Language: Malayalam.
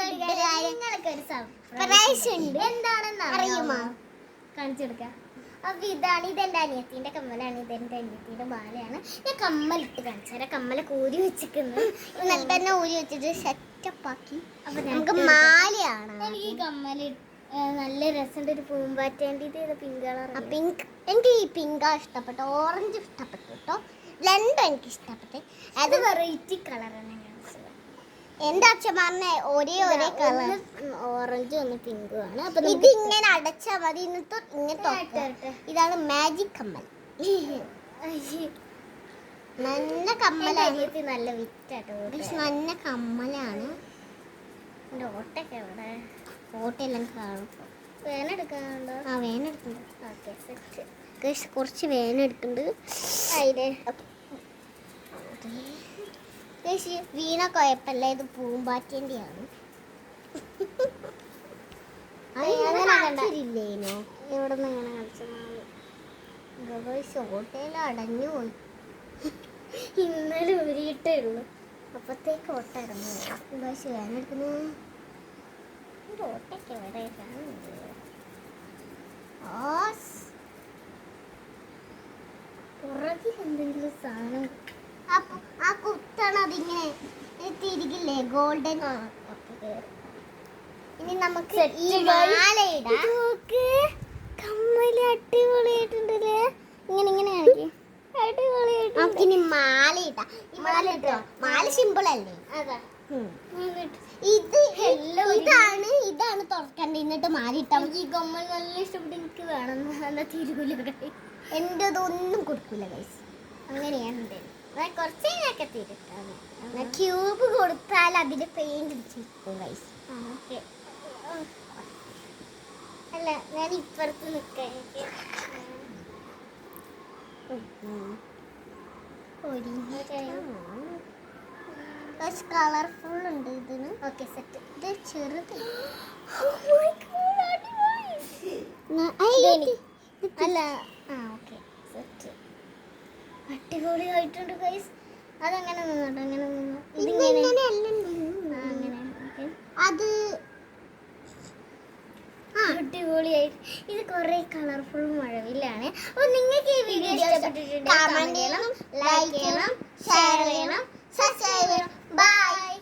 നിങ്ങൾക്ക് ഒരു സർപ്രൈസ് ഉണ്ട് എന്താണെന്ന് അറിയുമോ? കാണിച്ചു കൊടുക്കാം. അപ്പൊ ഇതാണ് ഇതെന്റെ അനിയത്തിന്റെ കമ്മലാണ്. ഇതെന്റെ അനിയത്തിന്റെ ബാലയാണ് ഞാൻ കമ്മലിട്ട് കാണിച്ചു തരാം. കമ്മല കൂരി വെച്ചിരിക്കുന്നത് നല്ല തന്നെ ഊരി വെച്ചിട്ട് സെറ്റപ്പാക്കി അപ്പൊ നമുക്ക് മാലയാണ്. എനിക്ക് ഈ കമ്മൽ നല്ല രസമുണ്ട്. ഒരു പൂമ്പാറ്റേന്റെ ഇത് പിങ്ക് കളർ പിങ്ക്. എനിക്ക് ഈ പിങ്കാ ഇഷ്ടപ്പെട്ടു. ഓറഞ്ച് ഇഷ്ടപ്പെട്ടു കേട്ടോ. രണ്ടും എനിക്ക് ഇഷ്ടപ്പെട്ടു. അത് വെറൈറ്റി കളറാണ്. അച്ഛൻ പറഞ്ഞ ഒരേ ഒരേ കളർ ഓറഞ്ച് ഒന്ന് പിങ്കും ആണ്. അപ്പൊ ഇത് ഇങ്ങനെ അടച്ചാ മതി. ഇന്നത്തെ ഇതാണ് മാജിക് കമ്മൽ. നല്ല കമ്മലാണ്. നല്ല വിറ്റാട്ടോ നല്ല കമ്മലാണ്. ഓട്ടൊക്കെ എവിടെ? കാണും ആ കുറച്ച് വേനെടുക്കുന്നുണ്ട് അതിലെ വീണ കുഴപ്പമില്ല ഇത് പൂമ്പാറ്റേന്റെയാണ് ഇല്ലേനോ ഇവിടെ നിന്ന് ഇങ്ങനെ അടഞ്ഞു പോയി. ഇന്നലെ ഊരിയിട്ടേ ഉള്ളൂ. അപ്പത്തേക്ക് ഓട്ട ഇറങ്ങി വേനെടുക്കുന്നു ഓട്ടൊക്കെ എവിടെ കാണുന്നില്ല പുറകിൽ എന്തെങ്കിലും സാധനം. അപ്പൊ ആ കുത്താണ് അതിങ്ങനെ ഇത് തിരികില്ലേ ഗോൾഡൻ ഇനി നമുക്ക് ഈ. മാല ഇടാം. കമ്മൽ അടിപൊളിയായിട്ടുണ്ടല്ലേ ഇങ്ങനെ ഇങ്ങനെ കാണിക്ക്. അടിപൊളിയായിട്ട് നമുക്ക് ഇനി മാല ഇടാം. മാല ഇട്ടോ? മാല സിമ്പിൾ അല്ലേ? അതാ. ഇത് ഇതാണ് ഇതാണ് തുറക്കണ്ട എന്നിട്ട് എനിക്ക് ഈ കമ്മൽ നല്ല ഇഷ്ടപ്പെട്ട് എനിക്ക് വേണം. എന്നാ തിരുകുലൊക്കെ എന്റെ ഒന്നും കൊടുക്കൂല ഗൈസ് അങ്ങനെയാണ് എന്റെ കുറച്ച് കഴിഞ്ഞൊക്കെ തിരുട്ടാണ് ക്യൂബ് കൊടുത്താൽ അതിന് പെയിന്റ് അടിച്ചിരിക്കും ഗൈസ് ഓക്കെ അല്ല ഞാൻ ഇപ്പുറത്ത് നിൽക്കാം. എനിക്ക് ഗൈസ് കളർഫുൾ ഉണ്ട് ഇതിന്. ഓക്കെ സെറ്റ് ഇത് ചെറുത്. അല്ല ഓക്കെ സെറ്റ് അടിപൊളിയായിട്ടുണ്ട് ഗൈസ് അതങ്ങനെ നിന്നോട്ടെ അങ്ങനെ നിന്നു. ഇതിങ്ങനെ. അങ്ങനെ. അത് ഇത് കൊറേ കളർഫുൾ മഴവില്ലാണ്. അപ്പോൾ നിങ്ങൾക്ക് ഈ വീഡിയോ ഇഷ്ടപ്പെട്ടിട്ടുണ്ടെങ്കിൽ കമന്റ് ചെയ്യണം ലൈക്ക് ചെയ്യണം ഷെയർ ചെയ്യണം. സബ്സ്ക്രൈബ് ചെയ്യണം ബൈ